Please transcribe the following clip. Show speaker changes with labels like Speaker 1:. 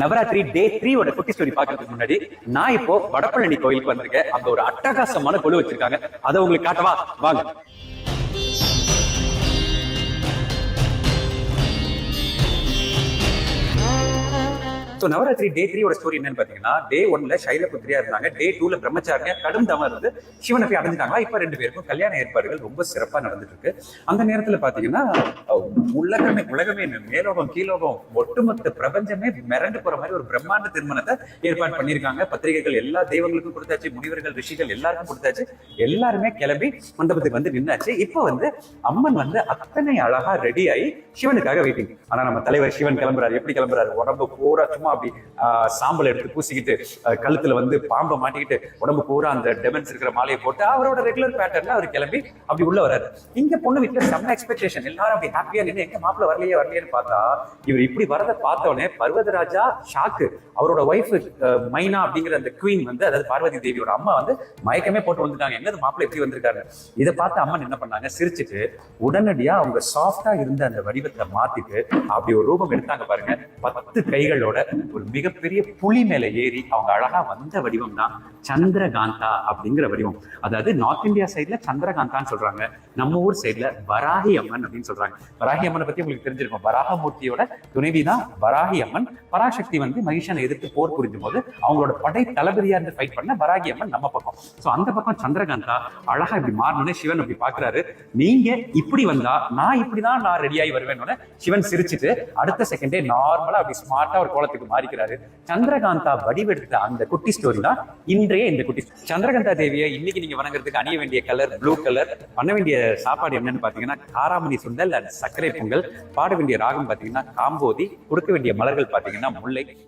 Speaker 1: நவராத்திரி டே த்ரீயோட குட்டி ஸ்டோரி பாக்குறதுக்கு முன்னாடி நான் இப்போ வடபழனி கோயிலுக்கு வந்திருக்கேன். அங்க ஒரு அட்டகாசமான கொழு வச்சிருக்காங்க. அதை உங்களுக்கு காட்டவா? வாங்க. ஸோ நவராத்திரி டே த்ரீயோட ஸ்டோரி என்னன்னு பாத்தீங்கன்னா டே ஒன்ல சைலபுத்திரியா இருந்தாங்க. டே டூல பிரம்மச்சாரியா கடும் தவம் இருந்து சிவனை போய் அடைஞ்சிட்டாங்களா? இப்ப ரெண்டு பேருக்கும் கல்யாண ஏற்பாடுகள் ரொம்ப சிறப்பா நடந்துட்டு இருக்கு அந்த நேரத்துல பாத்தீங்கன்னா உலகமே உலகமே மேலோகம் கீழோகம் ஒட்டுமொத்த பிரபஞ்சமே மிரண்டு போற மாதிரி ஒரு பிரம்மாண்ட திருமணத்தை ஏற்பாடு பண்ணியிருக்காங்க. பத்திரிகைகள் எல்லா தெய்வங்களுக்கும் கொடுத்தாச்சு முனிவர்கள் ரிஷிகள் எல்லாருக்கும் கொடுத்தாச்சு. எல்லாருமே கிளம்பி மண்டபத்துக்கு வந்து நின்னாச்சு. இப்போ வந்து அம்மன் வந்து அத்தனை அழகா ரெடி ஆகி சிவனுக்காக வெயிட்டிங் ஆனா நம்ம தலைவர் சிவன் கிளம்புறாரு. எப்படி கிளம்புறாரு? உடம்பு பூரா சும்மா அப்படி சாம்பல் எடுத்து பூசிக்கிட்டு கழுத்துல வந்து பாம்பை மாட்டிக்கிட்டு உடம்பு பூரா அந்த டெமன்ஸ் இருக்கிற மாலையை போட்டு அவரோட ரெகுலர் பேட்டர்ல அவர் கிளம்பி அப்படி உள்ள வராரு இங்க பொண்ணு வீட்டுல செம்ம எக்ஸ்பெக்டேஷன் எல்லாரும் அப்படி ஹாப்பியா நின்று எங்க மாப்பிள்ள வரலையே வரலையேன்னு பார்த்தா இவர் இப்படி வரத பார்த்த உடனே பர்வதராஜா ஷாக்கு அவரோட ஒய்ஃப் மைனா அப்படிங்கிற அந்த குவீன் வந்து அதாவது பார்வதி தேவியோட அம்மா வந்து மயக்கமே போட்டு வந்துட்டாங்க. என்னது மாப்பிள்ளை எப்படி வந்திருக்காரு? இதை பார்த்து அம்மன் என்ன பண்ணாங்க? சிரிச்சுட்டு உடனடியா அவங்க சாஃப்டா இருந்த அந்த வடிவத்தை மாத்திட்டு அப்படி ஒரு ரூபம் எடுத்தாங்க பாருங்க. பத்து கைகளோட ஒரு மிகப்பெரிய புலி மேல ஏறி அவங்க அழகா வந்த வடிவம் தான் சந்திரகாந்தா அப்படிங்கிற வடிவம். அதாவது நார்த் இந்தியா சைட்ல சந்திரகாந்தான்னு சொல்றாங்க. நம்ம ஊர் சைட்ல வராகி அம்மன் அப்படின்னு சொல்றாங்க. வராகி அம்மனை பத்தி உங்களுக்கு தெரிஞ்சிருக்கும். வராகமூர்த்தியோட துணைவி தான் வராகி அம்மன். பராசக்தி வந்து மகிஷனை எதிர்த்து போர் புரிஞ்சும் போது அவங்களோட படை தளபதியா இருந்து ஃபைட் பண்ண வராகி அம்மன் நம்ம பக்கம். சோ அந்த பக்கம் சந்திரகாந்தா அழகா இப்படி மாறினோடனே சிவன் அப்படி பாக்குறாரு. நீங்க இப்படி வந்தா நான் இப்படிதான் நான் ரெடியாகி வருவேன்னு சிவன் சிரிச்சுட்டு அடுத்த செகண்டே நார்மலா அப்படி ஸ்மார்ட்டா ஒரு கோலத்துக்கு மாறிக்கிறாரு. சந்திரகாந்தா வடிவெடுத்த அந்த குட்டி ஸ்டோரி தான் இன்றைய இந்த குட்டி சந்திரகாந்தா தேவியை இன்னைக்கு நீங்க வணங்குறதுக்கு அணிய வேண்டிய கலர் ப்ளூ கலர் பண்ண வேண்டிய சாப்பாடு என்னன்னு பாத்தீங்கன்னா காராமணி சுண்டல் அண்ட் சர்க்கரை பொங்கல் பாட வேண்டிய ராகம் பாத்தீங்கன்னா காம்போதி கொடுக்க வேண்டிய மலர்கள் பாத்தீங்கன்னா முல்லை.